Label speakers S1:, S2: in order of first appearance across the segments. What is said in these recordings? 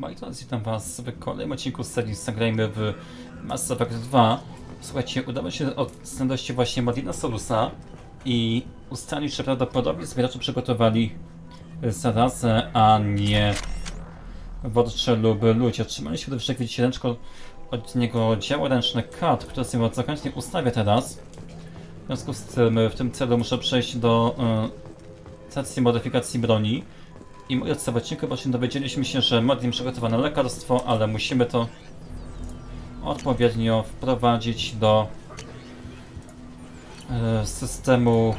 S1: Drodzy, witam was w kolejnym odcinku serii Zagrajmy w Mass Effect 2. Słuchajcie, udało się odnaleźć właśnie Madina Solusa i ustalić, że prawdopodobnie zbieracze przygotowali zarazę, a nie wodcze lub ludzie. Trzymaliśmy do widzicie ręczko od niego działa ręczne kat, które sobie bardzo chętnie ustawię teraz. W związku z tym w tym celu muszę przejść do y, stacji modyfikacji broni. I w odcinku właśnie dowiedzieliśmy się, że Modlim przygotowano lekarstwo, ale musimy to odpowiednio wprowadzić do e, systemu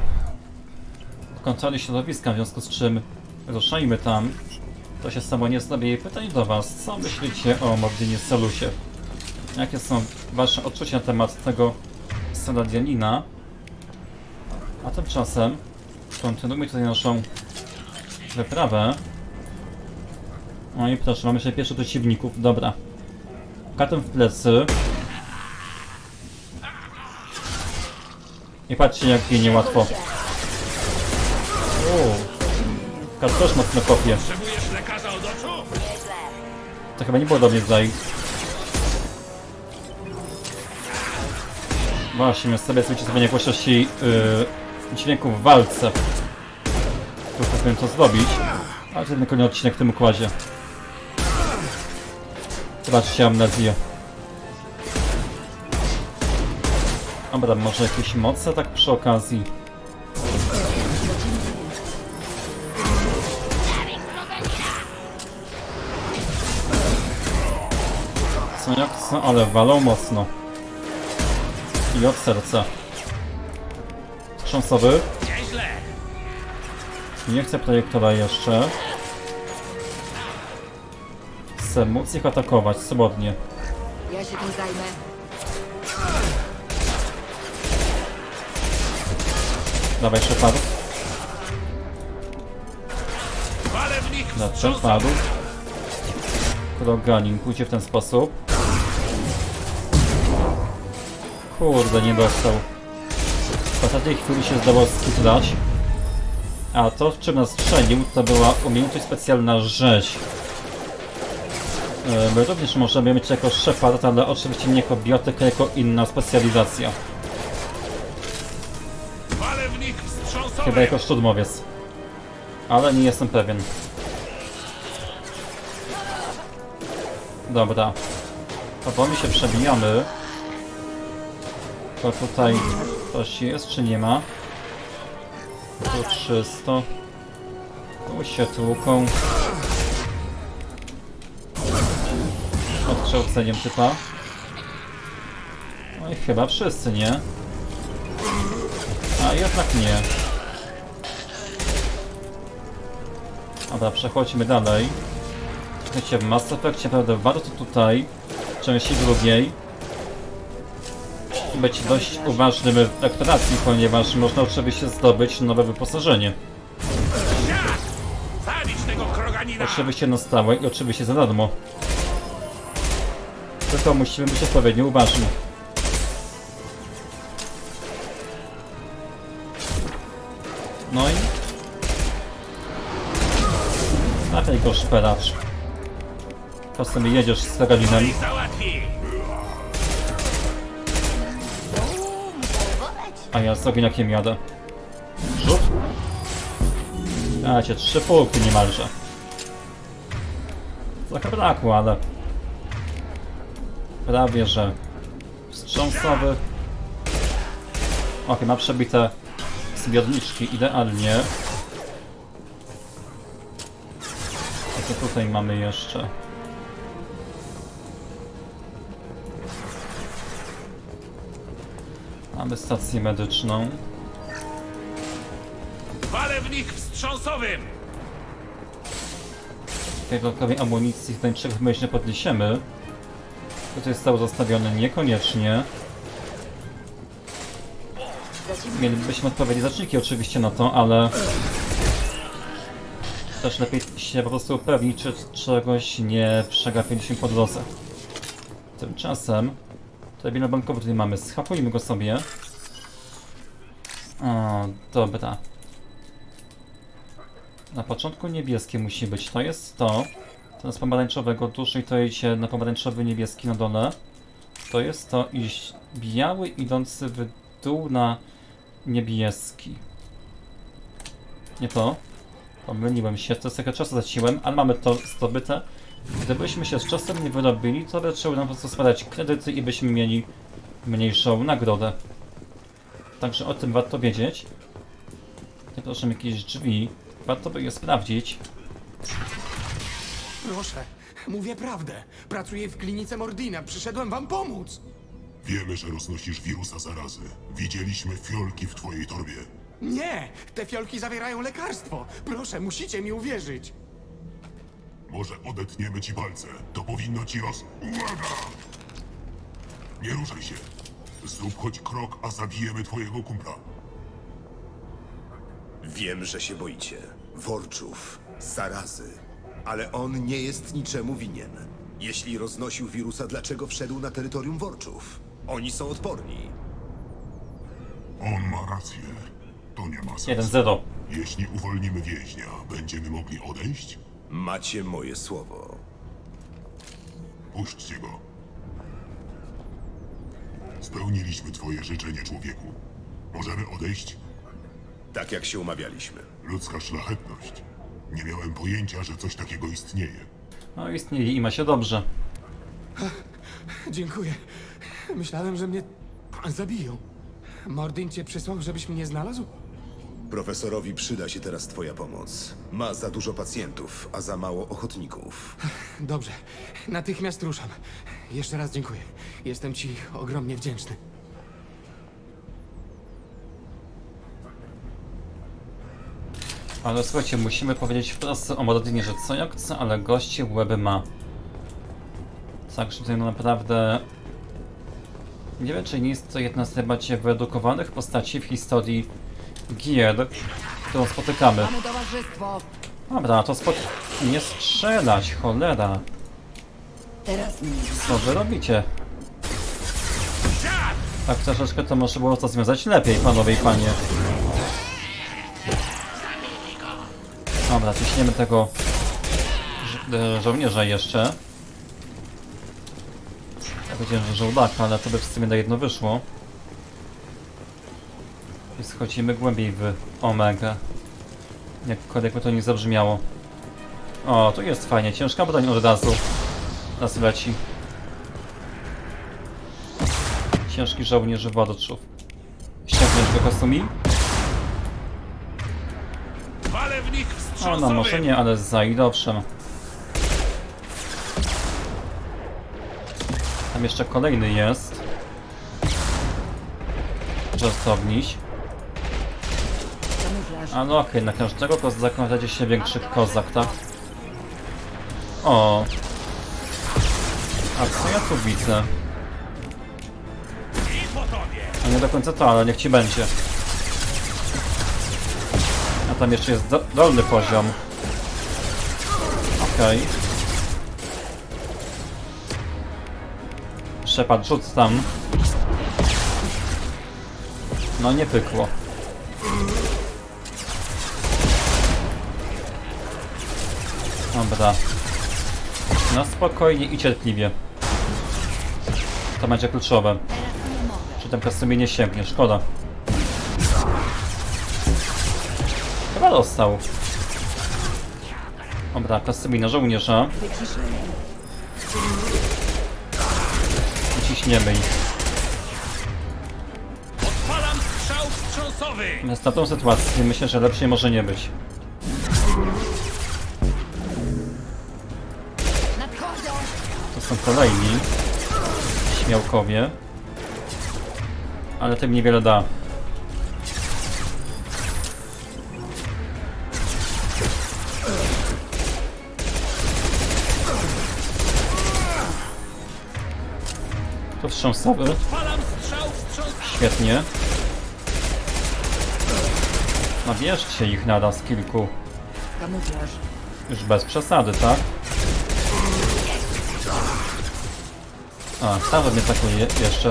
S1: kontroli środowiska, w związku z czym ruszajmy tam. To się samo nie zrobi. Pytanie do Was, co myślicie o Modlinie Solusie? Jakie są Wasze odczucia na temat tego Saladianina? A tymczasem kontynuujmy tutaj naszą wyprawę. O i proszę, mamy jeszcze pierwszych przeciwników, dobra. Katem w plecy. I patrzcie jak ginie łatwo. Uuu. Kat też mocno kopie. To chyba nie było do mnie tutaj. Właśnie, miałem sobie wyciskowanie głośności yy, dźwięków w walce. Powinien to zrobić. Ale to ten kolejny odcinek w tym układzie. Zobaczcie amnezję. Dobra, może jakieś moce tak przy okazji. Co jak co, ale walą mocno. I od serca. Trząsowy. Nie chcę projektora jeszcze. Chcę móc ich atakować swobodnie.
S2: Ja się tym zajmę.
S1: Dawaj Shepard. Na padł. Kroganin pójdzie w ten sposób. Kurde, nie dostał. W ostatniej chwili się zdało skitrać. A to, w czym nas strzelił, to była umiejętność specjalna rzeź. E, My również możemy mieć jako Shepard, ale oczywiście nie jako biotyka, jako inna specjalizacja. Chyba jako szturmowiec. Ale nie jestem pewien. Dobra. Powoli się przebijamy. To tutaj coś jest, czy nie ma? Tu 300. Tu się tłuką. Odkształceniem typa. No i chyba wszyscy, nie? A jednak nie. Dobra, przechodźmy dalej. Słuchajcie, w Mass Effectie naprawdę warto tutaj, w części drugiej, być dość uważnym w eksploracji, ponieważ można oczywiście zdobyć nowe wyposażenie. Oczywiście na stałe i oczywiście za darmo. Tylko musimy być odpowiednio uważni. No i... Trafiaj go szperacz. Sobie jedziesz z Karolinem. A ja z ogniakiem jadę. Rzut. Dacie, trzy punkty niemalże. Trochę brakło, ale... Prawie, że... Wstrząsowy. Ok, ma przebite zbiorniczki idealnie. A co tutaj mamy jeszcze? Mamy stację medyczną.
S3: Walę w nich wstrząsowym.
S1: Dodatkowej amunicji tutaj trzech myślnie podniesiemy. Tutaj zostało zostawione niekoniecznie. Mielibyśmy odpowiednie zaczniki oczywiście na to, ale też lepiej się po prostu upewnić, czy czegoś nie przegapiliśmy po drodze. Tymczasem terminal bankowy tutaj mamy, schapujmy go sobie. O, dobra. Na początku niebieskie musi być, to jest to. Ten z pomarańczowego dłużej to idzie na pomarańczowy niebieski na dole. To jest to iść biały idący w dół na niebieski. Nie to. Pomyliłem się, to trochę czasu zaciłem, ale mamy to zdobyte. Gdybyśmy się z czasem nie wyrobili, to zaczęły nam po prostu spadać kredyty i byśmy mieli mniejszą nagrodę. Także o tym warto wiedzieć. Nie proszę jakieś drzwi. Warto by je sprawdzić.
S4: Proszę, mówię prawdę. Pracuję w klinice Mordina. Przyszedłem wam pomóc.
S5: Wiemy, że roznosisz wirusa zarazy. Widzieliśmy fiolki w twojej torbie.
S4: Nie, te fiolki zawierają lekarstwo. Proszę, musicie mi uwierzyć.
S5: Może odetniemy ci palce. To powinno ci roz... Uwaga! Nie ruszaj się. Zrób choć krok, a zabijemy twojego kumpla.
S6: Wiem, że się boicie. Worczów, zarazy. Ale on nie jest niczemu winien. Jeśli roznosił wirusa, dlaczego wszedł na terytorium Worczów? Oni są odporni.
S5: On ma rację. To nie ma sensu.
S1: 1-0.
S5: Jeśli uwolnimy więźnia, będziemy mogli odejść?
S6: Macie moje słowo.
S5: Puśćcie go. Spełniliśmy twoje życzenie, człowieku. Możemy odejść?
S6: Tak jak się umawialiśmy.
S5: Ludzka szlachetność. Nie miałem pojęcia, że coś takiego istnieje.
S1: No istnieje i ma się dobrze.
S4: Dziękuję. Myślałem, że mnie zabiją. Mordin cię przysłał, żebyś mnie znalazł?
S6: Profesorowi przyda się teraz twoja pomoc. Ma za dużo pacjentów, a za mało ochotników.
S4: Dobrze, natychmiast ruszam. Jeszcze raz dziękuję. Jestem ci ogromnie wdzięczny.
S1: Ale słuchajcie, musimy powiedzieć wprost o Morodinie, że co jak co, ale goście łeby ma. Także tutaj no naprawdę... Nie wiem, czy nie jest to jedna z najbardziej wyedukowanych postaci w historii gier, którą spotykamy.
S2: Mamy towarzystwo.
S1: Dobra, to spot... Nie strzelać, cholera.
S2: Teraz.
S1: Co wy robicie? Tak troszeczkę to może było to związać lepiej, panowie i panie. Dobra, ciśniemy tego żo- e, żołnierza jeszcze. Ja powiedziałem, że żołdaka, ale to by w sumie na jedno wyszło. I schodzimy głębiej w Omega. Jakkolwiek by to nie zabrzmiało. O, tu jest fajnie, ciężka broń od razu. Nas leci. Ciężki żołnierz wodoczuł. Ściągnąć go Kasumi? O, no może nie, ale za i owszem. Tam jeszcze kolejny jest. Żartowniś. A no okej, na każdego kozaka znajdzie się większy kozak, tak? O. A co ja tu widzę? No nie do końca to, ale niech ci będzie. A tam jeszcze jest do, dolny poziom. Okej. Szepard, rzuć tam. No nie pykło. Dobra. No spokojnie i cierpliwie. To będzie kluczowe. Czy ten Kasumi nie sięgnie? Szkoda. Chyba dostał. Dobra, Kasumi na żołnierza. Uciśniemy ich.
S3: Odpalam strzał wstrząsowy!
S1: Na tą sytuację myślę, że lepszej może nie być. Są kolejni śmiałkowie. Ale tym niewiele da. To wstrząsowy. Świetnie. Nabierzcie ich naraz kilku.
S2: Kamuflaż.
S1: Już bez przesady, tak? A, cały mnie atakuje je- jeszcze.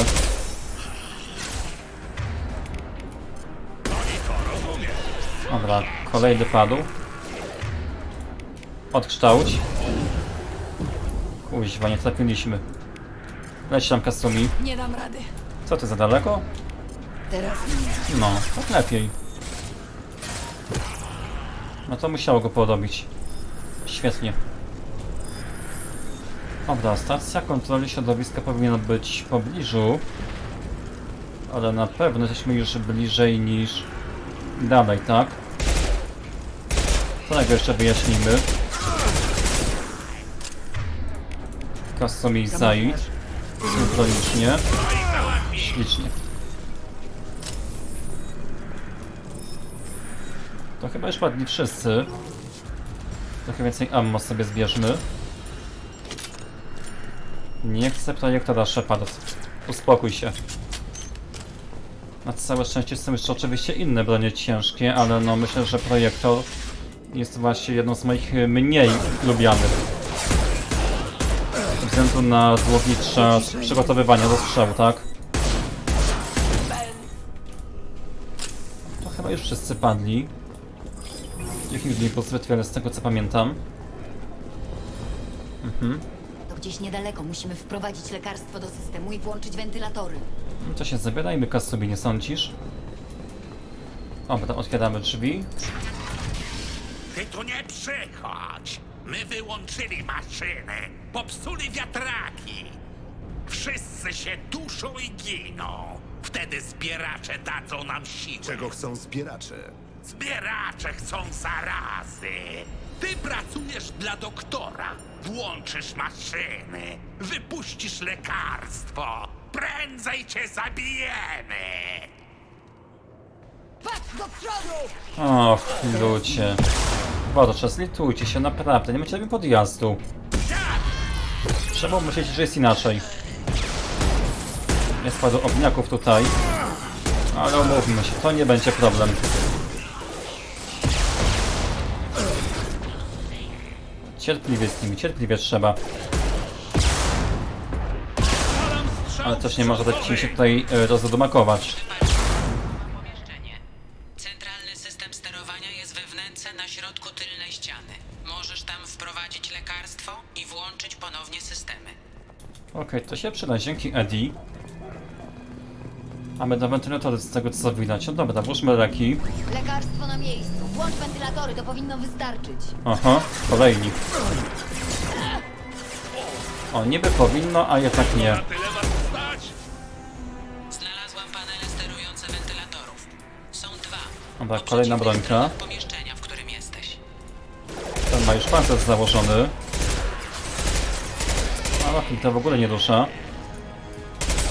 S1: Dobra, kolejny padł. Odkształć. Kuźwa, nie trafiliśmy. Leć tam, Kasumi.
S2: Nie dam rady.
S1: Co ty, za daleko?
S2: Teraz nie.
S1: No, tak lepiej. No to musiało go porobić. Świetnie. Dobra, stacja kontroli środowiska powinna być w pobliżu. Ale na pewno jesteśmy już bliżej niż dalej, tak? To tego jeszcze wyjaśnimy. Kasumi Zai. Synchronicznie. Ślicznie. To chyba już padli wszyscy. Trochę więcej ammo sobie zbierzmy. Nie chcę projektora Shepard. Uspokój się. Na całe szczęście są jeszcze oczywiście inne bronie ciężkie, ale no myślę, że projektor jest właśnie jedną z moich mniej lubianych. Ze względu na długi czas przygotowywania do strzału, tak? To chyba już wszyscy padli. Jakich dni pozbyt wiele z tego co pamiętam.
S2: To gdzieś niedaleko musimy wprowadzić lekarstwo do systemu i włączyć wentylatory.
S1: No To się zabierajmy kas sobie, nie sądzisz? Dobra, otwieramy drzwi.
S3: Ty tu nie przychodź! My wyłączyli maszyny, popsuli wiatraki. Wszyscy się duszą i giną. Wtedy zbieracze dadzą nam siłę.
S6: Czego chcą zbieracze?
S3: Zbieracze chcą zarazy. Ty pracujesz dla doktora. Włączysz maszyny. Wypuścisz lekarstwo. Prędzej cię zabijemy.
S2: Patrz do przodu!
S1: Och, ludzie. Wodocze, zlitujcie się, naprawdę, nie macie takiego podjazdu. Czemu myślicie, że jest inaczej? Jest paru ogniaków tutaj. Ale umówmy się, to nie będzie problem. Cierpliwie z nimi, cierpliwie trzeba. Ale też nie może dać ci się tutaj e, rozdomakować.
S7: pomieszczenie. Centralny system sterowania jest we wnęce na środku tylnej ściany. Możesz tam wprowadzić lekarstwo i włączyć ponownie systemy.
S1: Okej, to się przyda, dzięki Eddie. Mamy do wentylatory z tego co widać. No dobra, włóżmy leki.
S2: Lekarstwo na miejscu. Włącz wentylatory, to powinno wystarczyć.
S1: Aha, kolejni. O, niby powinno, a jednak nie.
S3: Na tyle was stać?
S7: Znalazłam panele sterujące wentylatorów. Są dwa.
S1: Dobra,
S7: Po
S1: kolejna
S7: pomieszczenia, w którym jesteś.
S1: Ten ma już pancerz założony. Ale to w ogóle nie rusza.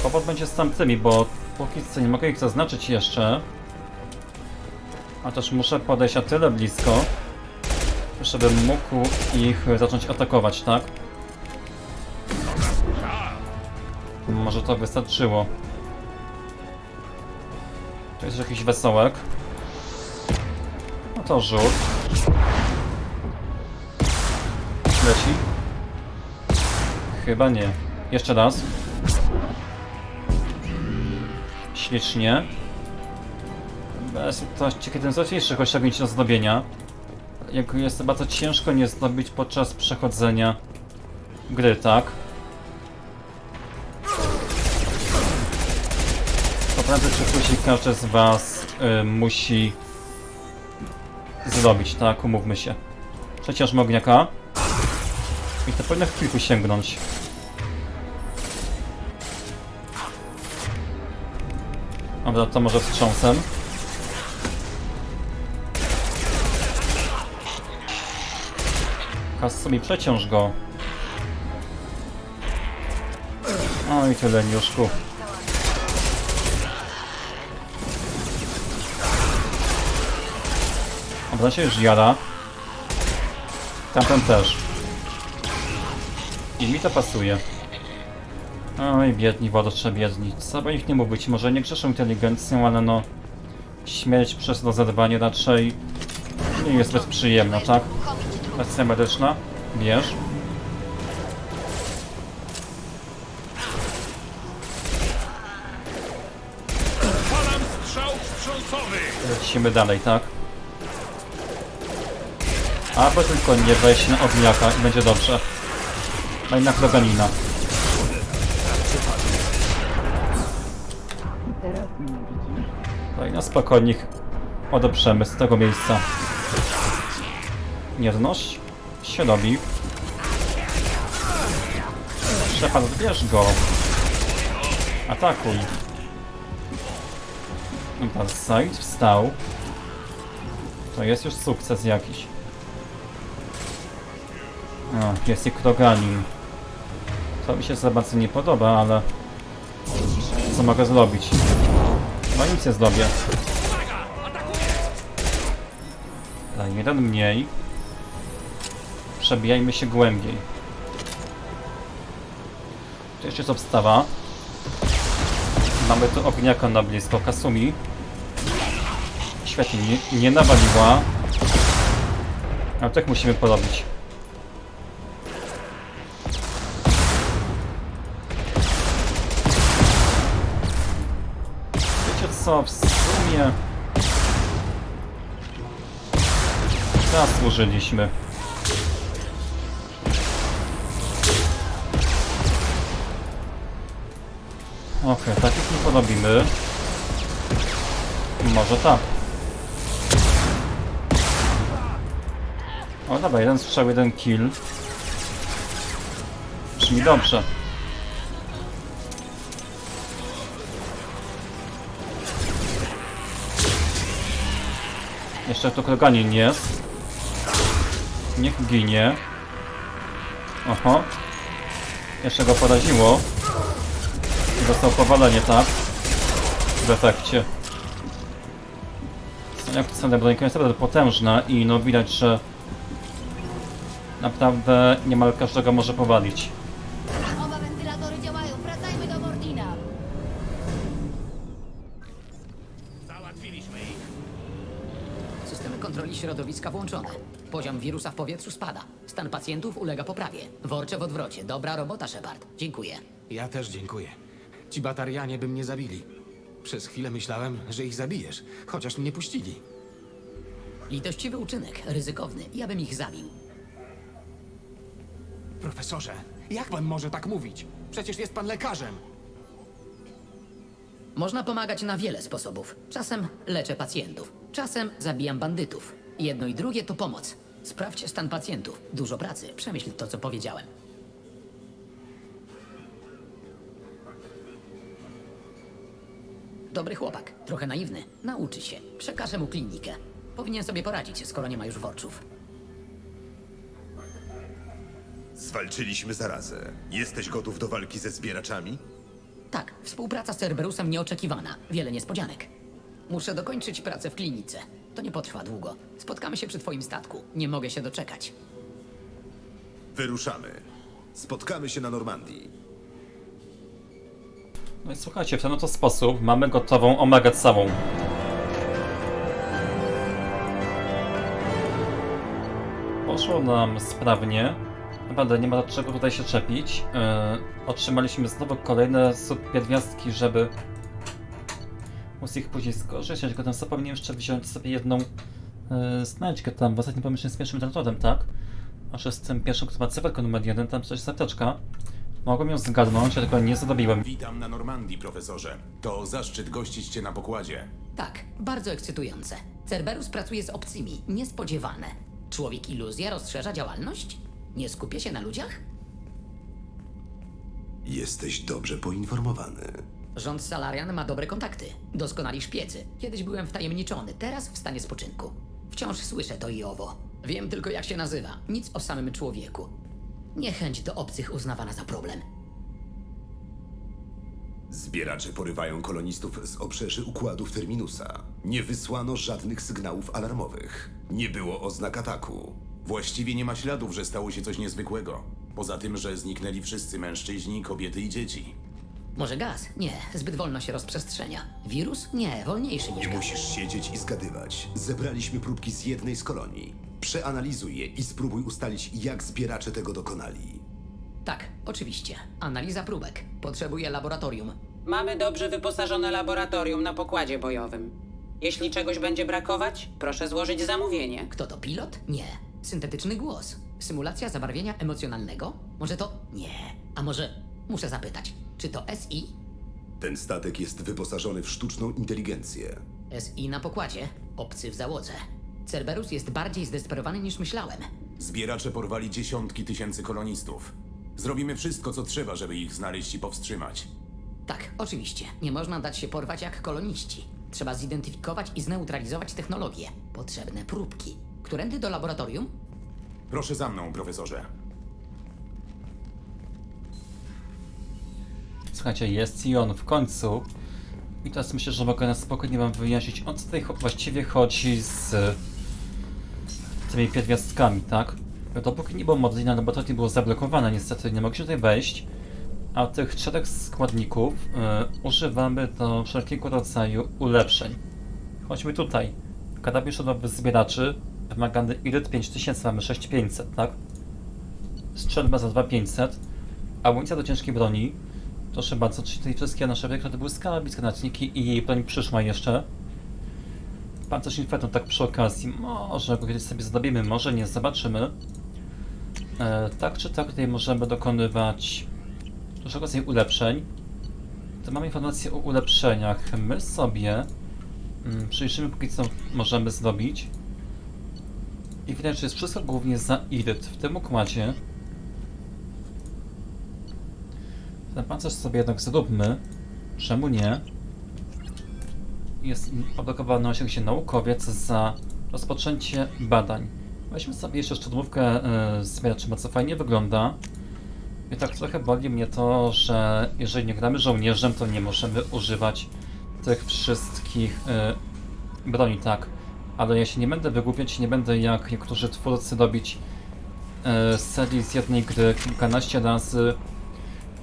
S1: Kłopot będzie z tamtymi, bo póki co nie mogę ich zaznaczyć jeszcze. A też muszę podejść na tyle blisko, żebym mógł ich zacząć atakować, tak? Może to wystarczyło. To jest jakiś wesołek. No to rzut. Leci? Chyba nie. Jeszcze raz. Ślicznie. Bez to jeden z łatwiejszych osiągnięć do zdobienia. Jego jest bardzo ciężko nie zdobyć podczas przechodzenia gry, tak? To prędzej czy później każdy z was y, musi zrobić, tak? Umówmy się. Przecież ogniaka. I to powinno w kilku sięgnąć. Dobra, to może wstrząsem. Kasumi, przeciąż go. O i tyle, Niuszku. Dobra, się już jara. Tamten też. I mi to pasuje. Oj, biedni wodotrze, biedni. Co by ich nie mówić, może nie grzeszą inteligencją, ale no... Śmierć przez rozerwanie raczej nie jest zbyt przyjemna, tak? Kwestia medyczna? Bierz. Lecimy dalej, tak? Aby tylko nie wejść na ogniaka i będzie dobrze. Kroganina. No i na spokojnie ich odeprzemy z tego miejsca. Nierność się robi. Szefan, bierz go. Atakuj. Dobra, Said wstał. To jest już sukces jakiś. O, jest i Kroganin. To mi się za bardzo nie podoba, ale... Co mogę zrobić? No nic nie zrobię. Daj, jeden mniej. Przebijajmy się głębiej. Tu jeszcze jest obstawa. Mamy tu ogniaka na blisko. Kasumi. Świetnie, nie, nie nawaliła. Ale tak musimy porobić. Co, w sumie... Zasłużyliśmy. Okej, takich nie porobimy. Może tak. O dobra, jeden strzał, jeden kill. Brzmi dobrze. Jeszcze tu kroganin jest. Niech ginie. Oho. Jeszcze go poraziło. Dostał powalenie, tak? W efekcie. Jak cena brońka jest naprawdę potężna i no widać, że naprawdę niemal każdego może powalić.
S8: Środowiska włączone. Poziom wirusa w powietrzu spada. Stan pacjentów ulega poprawie. Worcze w odwrocie. Dobra robota, Shepard. Dziękuję.
S4: Ja też dziękuję. Ci batarianie by mnie zabili. Przez chwilę myślałem, że ich zabijesz, chociaż mnie puścili.
S8: Litościwy uczynek, ryzykowny. Ja bym ich zabił.
S4: Profesorze, jak pan może tak mówić? Przecież jest pan lekarzem.
S8: Można pomagać na wiele sposobów. Czasem leczę pacjentów, czasem zabijam bandytów. Jedno i drugie to pomoc. Sprawdź stan pacjentów. Dużo pracy. Przemyśl to, co powiedziałem. Dobry chłopak, trochę naiwny. Nauczy się. Przekażę mu klinikę. Powinien sobie poradzić, skoro nie ma już worczów.
S6: Zwalczyliśmy zarazę. Jesteś gotów do walki ze zbieraczami?
S8: Tak, współpraca z Cerberusem nieoczekiwana. Wiele niespodzianek. Muszę dokończyć pracę w klinice. To nie potrwa długo. Spotkamy się przy twoim statku. Nie mogę się doczekać.
S6: Wyruszamy. Spotkamy się na Normandii.
S1: No i słuchajcie, w ten oto sposób mamy gotową omegę całą. Poszło nam sprawnie. Naprawdę nie ma czego tutaj się czepić. Yy, otrzymaliśmy znowu kolejne supergwiazdki, żeby móc ich później skorzystać. Tylko tam zapomniałem jeszcze wziąć sobie jedną yy, znajdźkę tam w ostatnim pomieszczeniu z pierwszym tentorem, tak? A że z tym pierwszym, który ma cyferkę numer jeden, tam coś zapteczka. Mogłem ją zgadnąć, ale tylko nie zrobiłem.
S9: Witam na Normandii, profesorze. To zaszczyt gościć cię na pokładzie.
S8: Tak, bardzo ekscytujące. Cerberus pracuje z obcymi. Niespodziewane. Człowiek iluzja rozszerza działalność? Nie skupia się na ludziach?
S6: Jesteś dobrze poinformowany.
S8: Rząd Salarian ma dobre kontakty. Doskonali szpiecy. Kiedyś byłem wtajemniczony, teraz w stanie spoczynku. Wciąż słyszę to i owo. Wiem tylko jak się nazywa. Nic o samym człowieku. Niechęć do obcych uznawana za problem.
S6: Zbieracze porywają kolonistów z obrzeży układów Terminusa. Nie wysłano żadnych sygnałów alarmowych. Nie było oznak ataku.
S9: Właściwie nie ma śladów, że stało się coś niezwykłego. Poza tym, że zniknęli wszyscy mężczyźni, kobiety i dzieci.
S8: Może gaz? Nie, zbyt wolno się rozprzestrzenia. Wirus? Nie, wolniejszy niż
S6: Nie
S8: gaz.
S6: musisz siedzieć i zgadywać. Zebraliśmy próbki z jednej z kolonii. Przeanalizuj je i spróbuj ustalić, jak zbieracze tego dokonali.
S8: Tak, oczywiście. Analiza próbek. Potrzebuję laboratorium.
S7: Mamy dobrze wyposażone laboratorium na pokładzie bojowym. Jeśli czegoś będzie brakować, proszę złożyć zamówienie.
S8: Kto to pilot? Nie. Syntetyczny głos. Symulacja zabarwienia emocjonalnego? Może to... Nie. A może... Muszę zapytać. Czy to SI?
S6: Ten statek jest wyposażony w sztuczną inteligencję.
S8: SI na pokładzie, obcy w załodze. Cerberus jest bardziej zdesperowany niż myślałem.
S9: Zbieracze porwali dziesiątki tysięcy kolonistów. Zrobimy wszystko, co trzeba, żeby ich znaleźć i powstrzymać.
S8: Tak, oczywiście. Nie można dać się porwać jak koloniści. Trzeba zidentyfikować i zneutralizować technologię. Potrzebne próbki. Którędy do laboratorium?
S9: Proszę za mną, profesorze.
S1: Słuchajcie, jest on w końcu. I teraz myślę, że mogę na spokojnie wam wyjaśnić, o co tutaj właściwie chodzi z tymi pierwiastkami, tak? Dopóki nie było modeli na laboratorium, było zablokowane, niestety nie mogliśmy tutaj wejść. A tych czterech składników y, używamy do wszelkiego rodzaju ulepszeń. Chodźmy tutaj. Karabin szodłowy zbieraczy, wymagany iryt 5000, mamy 6500, tak? Strzelba za 2500. Amunicja do ciężkiej broni. Proszę bardzo, czyli tutaj wszystkie nasze rekrody były skarbi, granatniki i broń przyszła jeszcze. Pancerz Inferno tak przy okazji. Może go kiedyś sobie zdobimy, może nie, zobaczymy. E, tak czy tak tutaj możemy dokonywać dużego rodzaju ulepszeń. To mamy informacje o ulepszeniach. My sobie mm, przyjrzymy póki co możemy zrobić. I widać, że jest wszystko głównie za iryt w tym układzie. Ten pancerz sobie jednak zróbmy. Czemu nie? Jest oblokowany osiągnięcie naukowiec za rozpoczęcie badań. Weźmy sobie jeszcze szturmówkę yy, zbieraczy, co fajnie wygląda. I tak trochę boli mnie to, że jeżeli nie gramy żołnierzem, to nie możemy używać tych wszystkich yy, broni, tak. Ale ja się nie będę wygłupiać, nie będę jak niektórzy twórcy robić yy, serii z jednej gry kilkanaście razy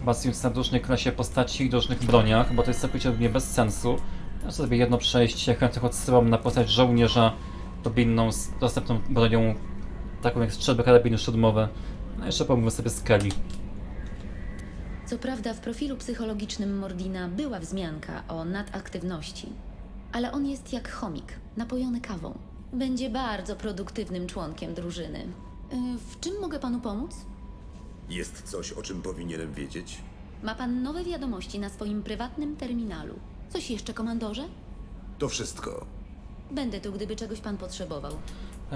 S1: bazując na różnej klasie postaci i różnych broniach, bo to jest całkowicie mnie bez sensu. Ja sobie jedno przejście chętnych odsyłam na postać żołnierza dobinną z dostępną bronią, taką jak strzelby karabiny szturmowe. No jeszcze pomówmy sobie z Kelly.
S10: Co prawda w profilu psychologicznym Mordina była wzmianka o nadaktywności, ale on jest jak chomik, napojony kawą. Będzie bardzo produktywnym członkiem drużyny. Y, W czym mogę panu pomóc?
S6: Jest coś, o czym powinienem wiedzieć?
S10: Ma pan nowe wiadomości na swoim prywatnym terminalu. Coś jeszcze, komandorze?
S6: To wszystko.
S10: Będę tu, gdyby czegoś pan potrzebował.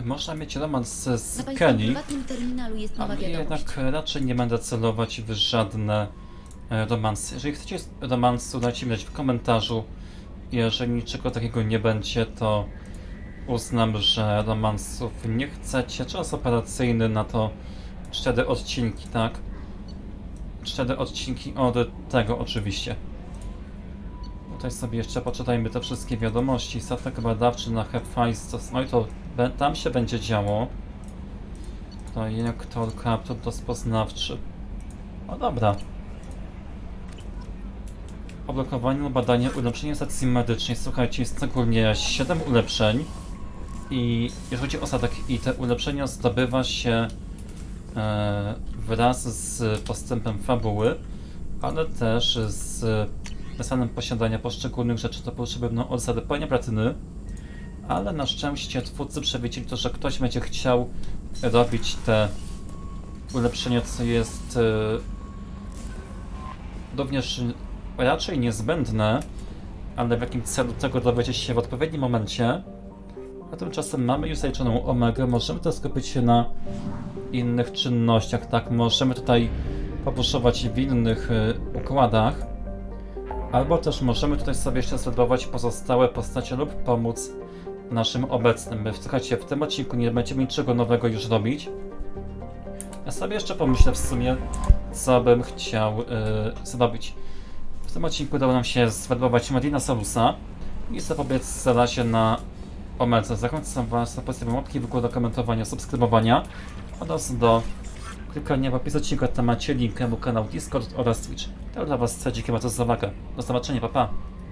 S1: Można mieć romans z
S10: Na pańskim
S1: Kelly,
S10: prywatnym terminalu jest nowa
S1: ale
S10: wiadomość.
S1: jednak raczej nie będę celować w żadne e, romanse. Jeżeli chcecie romansu, dajcie mi znać w komentarzu. Jeżeli niczego takiego nie będzie, to uznam, że romansów nie chcecie. Czas operacyjny na to cztery odcinki, tak? Cztery odcinki od tego oczywiście. Tutaj sobie jeszcze poczytajmy te wszystkie wiadomości. Statek badawczy na Hephaistos. No i to tam się będzie działo. Projektor kaptur rozpoznawczy. No dobra. Oblokowanie, badanie, ulepszenie stacji medycznej. Słuchajcie, jest ogólnie 7 ulepszeń. I jeżeli chodzi o statek i te ulepszenia zdobywa się wraz z postępem fabuły, ale też z stanem posiadania poszczególnych rzeczy do potrzebne od zadypania platyny. Ale na szczęście twórcy przewidzieli to, że ktoś będzie chciał robić te ulepszenia, co jest e, również raczej niezbędne, ale w jakim celu tego dowiecie się w odpowiednim momencie. A tymczasem mamy już zaliczoną omegę, możemy też skupić się na innych czynnościach, tak? Możemy tutaj pobuszować w innych y, układach, albo też możemy tutaj sobie jeszcze zredagować pozostałe postacie lub pomóc naszym obecnym. Słuchajcie, w tym odcinku nie będziemy niczego nowego już robić. Ja sobie jeszcze pomyślę w sumie, co bym chciał y, zrobić. W tym odcinku udało nam się zwerbować Madina Salusa i zapobiec zarazie na Omedze. Zachęcam Was do postawienia łapki w do komentowania, subskrybowania oraz do klikania w opisie odcinka na mój kanał Discord oraz Twitch. To dla Was dziękuję bardzo za uwagę. Do zobaczenia, pa pa!